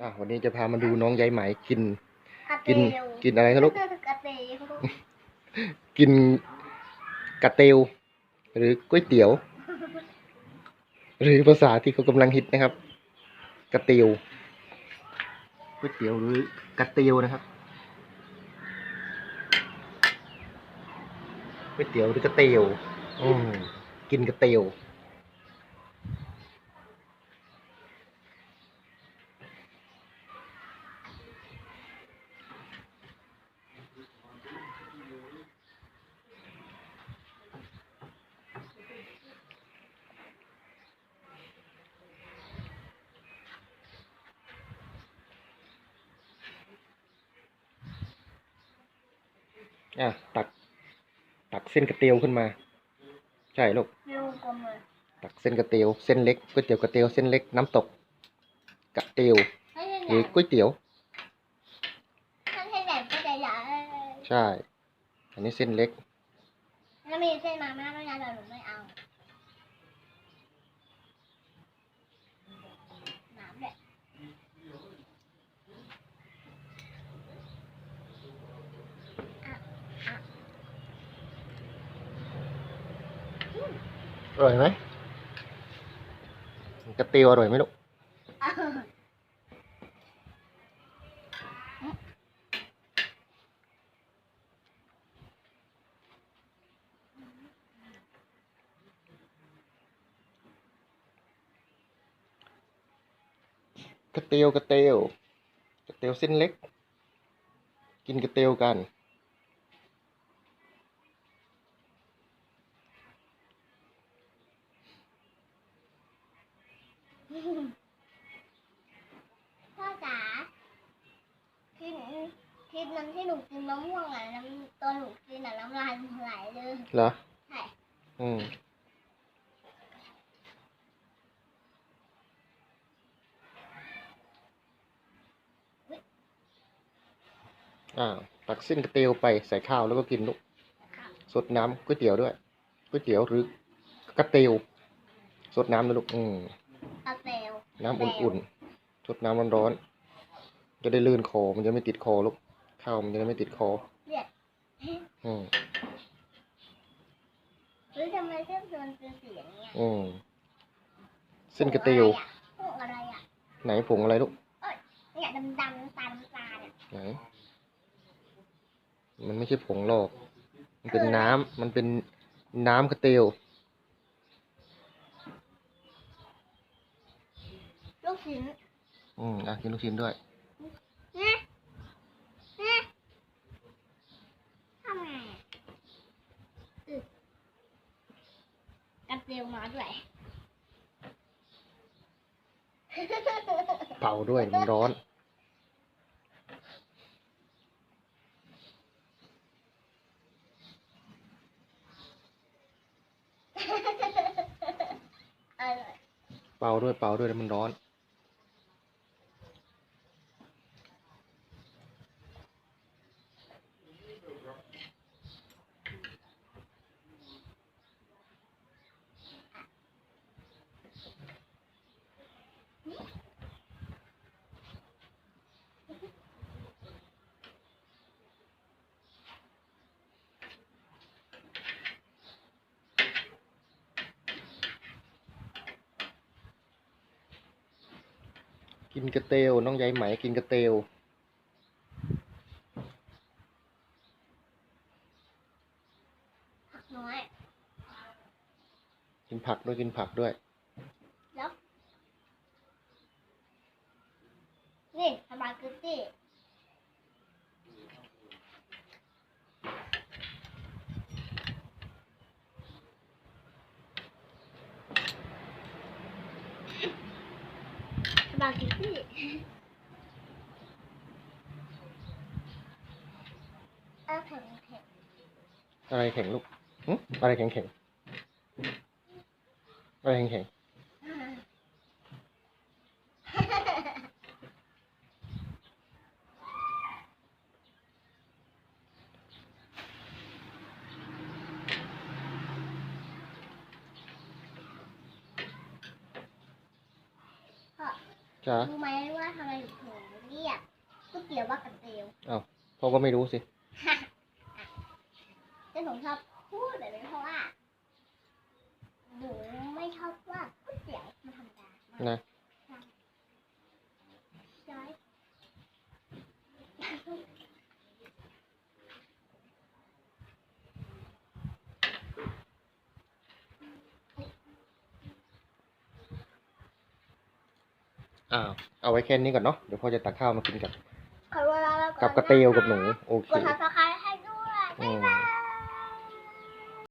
อะวันนี้จะพามาดูน้องยายไหมกินกระเตกินวกินอะไรครับลูกกระเตวกินกระเตียวหรือก๋วยเตี๋ยว หรือภาษาที่เขากำลังฮิตนะครับ กระเตียวก๋วยเตี๋ยวหรือกระเตียวนะครับก๋วยเตี๋ยวหรือกระเตียวอืมกินกระเตียว อะตัก ตักเส้นกระเตียวขึ้นมา ใช่ลูกเร็วกว่ามือตักเส้นกระเตียวเส้นเล็กก๋วยเตี๋ยวกระเตียวเส้นเล็กน้ำตกกระเตียวไม่ใช่หใหรือญ่ก๋วยเตี๋ยวถ้าใช่ใหญ่ก็จะใหญ่ใช่ อันนี้เส้นเล็กแล้วมีเส้นมาม่าด้วยนะแต่หนูไม่เอาน้ำแหละ อร่อยไหมกระเตียวอร่อยไหมลูกกระเตียวกระเตียวกระเตียวเส้นเล็ก กินกระเตียวกัน พ่อจ๋าที่ที่นั้นที่หนูกินมะม่วงอะน้ำตอนหนูกินอะน้ำลายมันไหลเลยเหรอ ใช่อืมอ่าตักเส้นกระเตียวไปใส่ข้าวแล้วก็กินลูกค่ะสดน้ำก๋วยเตี๋ยวด้วยก๋วยเตี๋ยวหรือกระเตียวสดน้ำนะลูกอืมกระเตว น้ำอุ่นๆสดน้ำร้อนๆจะได้ลื่นคอมันจะไม่ติดคอลูกข้าวมันจะได้ไม่ติดคอเนี่ยอืมหรือทำไมเส้นมันเป็นสีอย่างเงี้ยอืมเส้นกระเตียวพวกอะไรอะไหนผงอะไรลูกเนี่ยดำดำๆตาลตาลเนี่ยไหนมันไม่ใช่ผงหรอก มันเป็นน้ำมันเป็นน้ำกระเตียว ลู กชิ้นอืมอะกินลูกชิ้นด้วยเนี่ยเนี่ยทำไงอะอึกระเตียวมาด้วยเป่าด้วยมันร้อน อร่อย เป่าด้วยเป่าด้วยแล้วมันร้อน กินกระเตียวน้องใยไหมกินกระเตียวผักน้อยกินผักด้วยกินผักด้วยแล้วนี่สปาเกตตี้ สปาเกตตี้เอาแข็งแข็งอะไรแข็งลูกหึอะไรแข็งแข็งอะไรแข็งแข็ง จ๋ารู้ไหมว่าทำไมหนูถึงเรียกก๋วยเตี๋ยวว่ากระเตียวพ่อก็ไม่รู้สิแต่หนูชอบพูดแบบนี้เพราะว่าหนูไม่ชอบว่าก๋วยเตี๋ยวมันธรรมดามากนะ ใช่ อ้าวเอาไว้แค่นี้ก่อนเนาะเดี๋ยวพ่อจะตักข้าวมากินกับ ขอเวลาแล้วกับกระเตียวกับหนู โอเค กดซับสไครต์ให้ด้วยอืบ๊ายม บาย